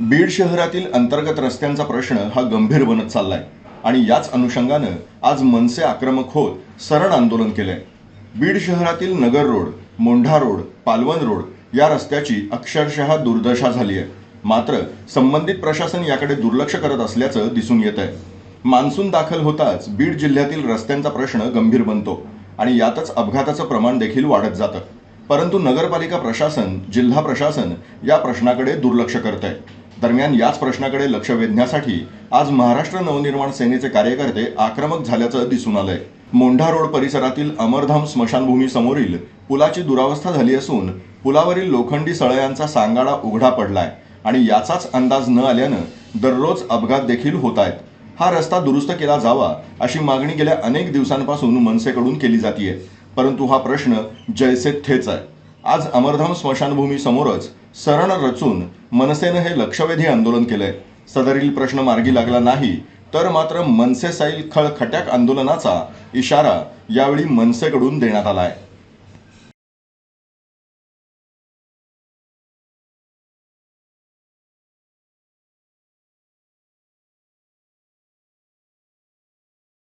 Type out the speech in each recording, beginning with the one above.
बीड शहरातील अंतर्गत रस्त्यांचा प्रश्न हा गंभीर बनत चाललाय आणि याच अनुषंगानं आज मनसे आक्रमक होत सरण आंदोलन केलंय. बीड शहरातील Nagar road Mondha road Palwan road या रस्त्याची अक्षरशः दुर्दशा झाली आहे मात्र संबंधित प्रशासन याकडे दुर्लक्ष करत असल्याचं दिसून येत आहे मान्सून दाखल होताच बीड जिल्ह्यातील रस्त्यांचा प्रश्न गंभीर बनतो आणि यातच अपघाताचं प्रमाण देखील वाढत जातं. परंतु नगरपालिका प्रशासन जिल्हा प्रशासन या प्रश्नाकडे दुर्लक्ष करत आहे दरम्यान याच प्रश्नाकडे लक्ष वेधण्यासाठी आज महाराष्ट्र नवनिर्माण सेनेचे कार्यकर्ते आक्रमक झाल्याचं दिसून आलंय. मोंढा रोड परिसरातील अमरधाम स्मशानभूमीसमोरील पुलाची दुरावस्था झाली असून पुलावरील लोखंडी सळयांचा सांगाडा उघडा पडलाय आणि याचाच अंदाज न आल्यानं दररोज अपघात देखील होत आहेत. हा रस्ता दुरुस्त केला जावा अशी मागणी गेल्या अनेक दिवसांपासून मनसेकडून केली जातीये. परंतु हा प्रश्न जैसे थेच आहे. आज अमरधाम स्मशानभूमी समोरच सरण रचून मनसेनं हे लक्षवेधी आंदोलन केलंय. सदरील प्रश्न मार्गी लागला नाही तर मात्र मनसे साईल खळखट्याक आंदोलनाचा इशारा यावेळी मनसेकडून देण्यात आलाय.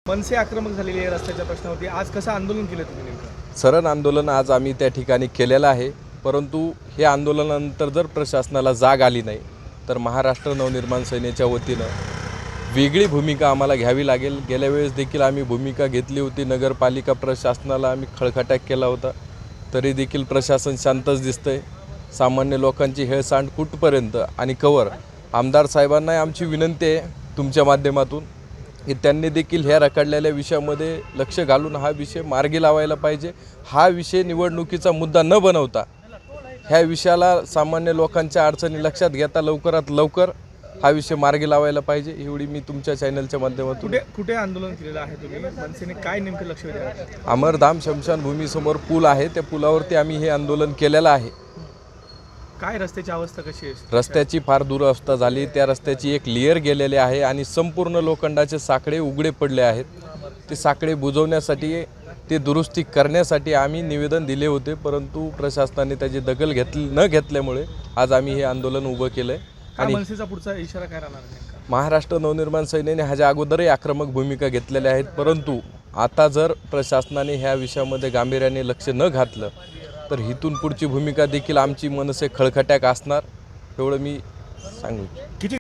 मनसे आक्रमक झालेली आहे रस्त्याच्या प्रश्नावरती. आज कसं आंदोलन केलं तुम्ही सरण आंदोलन आज आम्ही त्या ठिकाणी केलेलं आहे. परंतु हे आंदोलनानंतर जर प्रशासनाला जाग आली नाही तर महाराष्ट्र नवनिर्माण सेनेच्या वतीनं वेगळी भूमिका आम्हाला घ्यावी लागेल. गेल्या वेळेस देखील आम्ही भूमिका घेतली होती. नगरपालिका प्रशासनाला आम्ही खळखटाक केला होता. तरी देखील प्रशासन शांतच दिसतंय. सामान्य लोकांची हेळसांड कुठपर्यंत आणि कवर? आमदार साहेबांनाही आमची विनंती आहे. तुमच्या माध्यमातून त्यांनी देखील ह्या रखडलेल्या विषयामध्ये लक्ष घालून हा विषय मार्गी लावायला पाहिजे. हा विषय निवडणुकीचा मुद्दा न बनवता ह्या विषयाला सामान्य लोकांच्या अडचणी लक्षात घेता लवकरात लवकर हा विषय मार्गी लावायला पाहिजे एवढी मी तुमच्या चॅनलच्या माध्यमातून कुठे कुठे आंदोलन केलेलं आहे तुम्ही? मनसेने काय नेमकं लक्ष? अमरधाम शमशानभूमीसमोर पूल आहे त्या पुलावरती आम्ही हे आंदोलन केलेलं आहे. काय रस्त्याची अवस्था कशी आहे? रस्त्याची फार दुरवस्था झाली. त्या रस्त्याची एक लेअर गेलेले आहे आणि संपूर्ण लोखंडाचे साकडे उघडे पडले आहेत. ते साकडे बुजवण्यासाठी ते दुरुस्ती करण्यासाठी आम्ही निवेदन दिले होते परंतु प्रशासनाने त्याची दखल घेतली न घेतल्यामुळे आज आम्ही हे आंदोलन उभं केलं आहे आणि मनसेचा पुढचा इशारा काय राहणार महाराष्ट्र नवनिर्माण सेनेने ह्याच्या अगोदरही आक्रमक भूमिका घेतलेल्या आहेत परंतु आता जर प्रशासनाने ह्या विषयामध्ये गांभीर्याने लक्ष न घातलं तर इथून पुढची भूमिका देखील आमची मनसे खळखट्याक असणार एवढं मी सांगू किती